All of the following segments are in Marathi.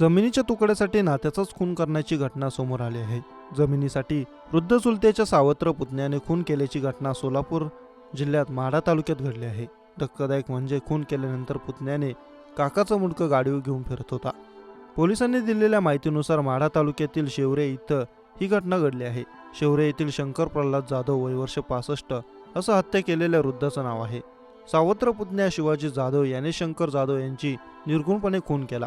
जमिनीच्या तुकड्यासाठी नात्याचाच खून करण्याची घटना समोर आली आहे. जमिनीसाठी वृद्ध चुलतेच्या सावत्र पुतण्याने खून केल्याची घटना सोलापूर जिल्ह्यात माढा तालुक्यात घडली आहे. धक्कादायक म्हणजे खून केल्यानंतर पुतण्याने काकाचं मुडकं गाडीवर घेऊन फिरत होता. पोलिसांनी दिलेल्या माहितीनुसार माढा तालुक्यातील शेवरे इथं ही घटना घडली आहे. शेवरे येथील शंकर प्रल्हाद जाधव वय वर्ष पासष्ट असं हत्या केलेल्या वृद्धाचं नाव आहे. सावत्र पुतण्या शिवाजी जाधव याने शंकर जाधव यांची निर्गुणपणे खून केला.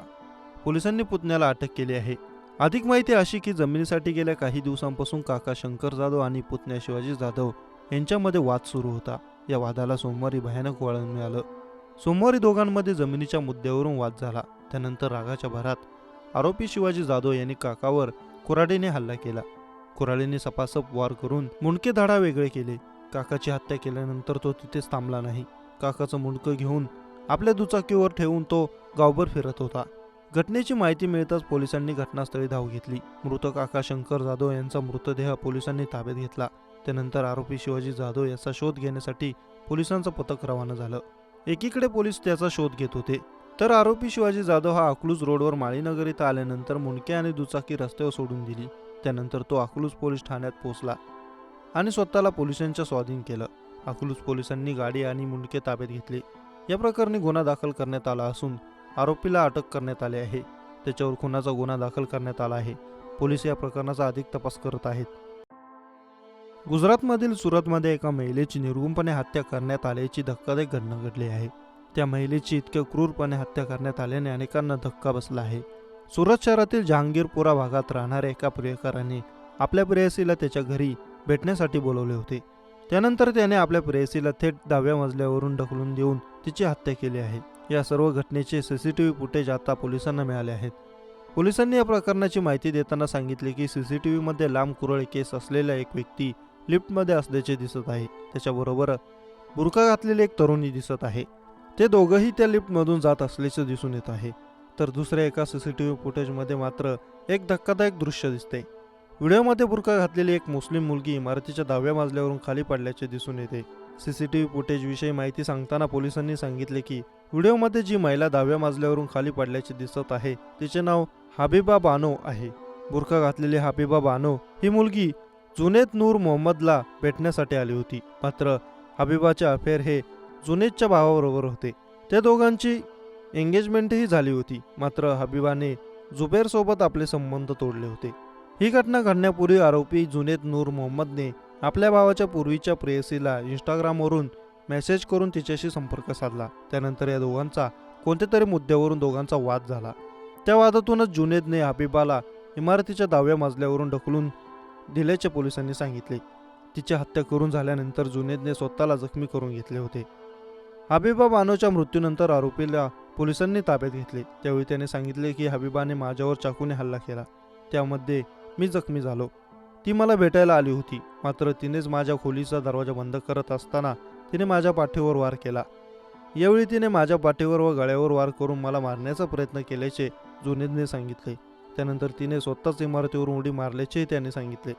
पोलिसांनी पुतण्याला अटक केली आहे. अधिक माहिती अशी की जमिनीसाठी गेल्या काही दिवसांपासून काका शंकर जाधव आणि पुतण्या शिवाजी जाधव यांच्यामध्ये वाद सुरू होता. या वादाला सोमवारी भयानक वळण मिळालं. सोमवारी दोघांमध्ये जमिनीच्या मुद्द्यावरून वाद झाला. त्यानंतर रागाच्या भरात आरोपी शिवाजी जाधव यांनी काकावर कुऱ्हाडीने हल्ला केला. कुऱ्हाडीने सपासप वार करून मुंडके धाडा वेगळे केले. काकाची हत्या केल्यानंतर तो तिथेच थांबला नाही. काकाचं मुंडकं घेऊन आपल्या दुचाकीवर ठेवून तो गावभर फिरत होता. घटनेची माहिती मिळताच पोलिसांनी घटनास्थळी धाव घेतली. मृत काका शंकर जाधव यांचा मृतदेह पोलिसांनी ताब्यात घेतला. त्यानंतर आरोपी शिवाजी जाधव याचा शोध घेण्यासाठी पोलिसांचं पथक रवाना झालं. एकीकडे पोलीस त्याचा शोध घेत होते. तर आरोपी शिवाजी जाधव हा अकलूज रोडवर माळीनगर इथं आल्यानंतर मुंडके आणि दुचाकी रस्त्यावर सोडून दिली. त्यानंतर तो अकलूज पोलीस ठाण्यात पोहोचला आणि स्वतःला पोलिसांच्या स्वाधीन केलं. अकलूज पोलिसांनी गाडी आणि मुंडके ताब्यात घेतले. या प्रकरणी गुन्हा दाखल करण्यात आला असून आरोपीला अटक करण्यात आली आहे. त्याच्यावर खुनाचा गुन्हा दाखल करण्यात आला आहे. पोलीस या प्रकरणाचा अधिक तपास करत आहेत. गुजरातमधील सुरतमध्ये एका महिलेची निर्गुणपणे हत्या करण्यात आल्याची धक्कादायक घटना घडली आहे. त्या महिलेची इतक्या क्रूरपणे हत्या करण्यात आल्याने अनेकांना धक्का बसला आहे. सुरत शहरातील जहांगीरपुरा भागात राहणाऱ्या एका प्रियकराने आपल्या प्रेयसीला त्याच्या घरी भेटण्यासाठी बोलवले होते. त्यानंतर त्याने आपल्या प्रेयसीला थेट दहाव्या मजल्यावरून ढकलून देऊन तिची हत्या केली आहे. या सर्व घटनेचे सीसीटीव्ही फुटेज आता पोलिसांना मिळाले आहेत. पोलिसांनी या प्रकरणाची माहिती देताना सांगितले की सी सी टी व्हीमध्ये लांब कुरळ केस असलेला एक व्यक्ती लिफ्टमध्ये असल्याचे दिसत आहे. त्याच्याबरोबर बुरका घातलेली एक तरुणी दिसत आहे. ते दोघंही त्या लिफ्टमधून जात असल्याचे दिसून येत आहे. तर दुसऱ्या एका सीसीटीव्ही फुटेजमध्ये मात्र एक धक्कादायक दृश्य दिसते. व्हिडिओमध्ये बुरका घातलेली एक मुस्लिम मुलगी इमारतीच्या दहाव्या मजल्यावरून खाली पडल्याचे दिसून येते. सी सी टी व्ही फुटेजविषयी माहिती सांगताना पोलिसांनी सांगितले की व्हिडिओमध्ये जी महिला दहाव्या माजल्यावरून खाली पडल्याचे दिसत आहे तिचे नाव हाबिबा बानो आहे. बुरखा घातलेली हाबिबा बानो ही मुलगी जुनेद नूर मोहम्मदला भेटण्यासाठी आली होती. मात्र हबीबाचे अफेअर हे जुनेदच्या भावाबरोबर होते. त्या दोघांची एंगेजमेंटही झाली होती. मात्र हबीबाने जुबेरसोबत आपले संबंध तोडले होते. ही घटना घडण्यापूर्वी आरोपी जुनेद नूर मोहम्मदने आपल्या भावाच्या पूर्वीच्या प्रेयसीला इंस्टाग्रामवरून मेसेज करून तिच्याशी संपर्क साधला. त्यानंतर या दोघांचा कोणत्या तरी मुद्द्यावरून दोघांचा वाद झाला. त्या वादातूनच जुनेदने हबीबाला इमारतीच्या दाव्या मजल्यावरून ढकलून दिल्याचे पोलिसांनी सांगितले. तिची हत्या करून झाल्यानंतर जुनेदने स्वतःला जखमी करून घेतले होते. हबीबा बानोच्या मृत्यूनंतर आरोपीला पोलिसांनी ताब्यात घेतले. त्यावेळी त्याने सांगितले की हबीबाने माझ्यावर चाकूने हल्ला केला. त्यामध्ये मी जखमी झालो. ती मला भेटायला आली होती. मात्र तिनेच माझ्या खोलीचा दरवाजा बंद करत असताना तिने माझ्या पाठीवर वार केला. यावेळी तिने माझ्या पाठीवर व गळ्यावर वार करून मला मारण्याचा प्रयत्न केल्याचे जुनेदने सांगितले. त्यानंतर तिने स्वतःच इमारतीवरून उडी मारल्याचेही त्याने सांगितले.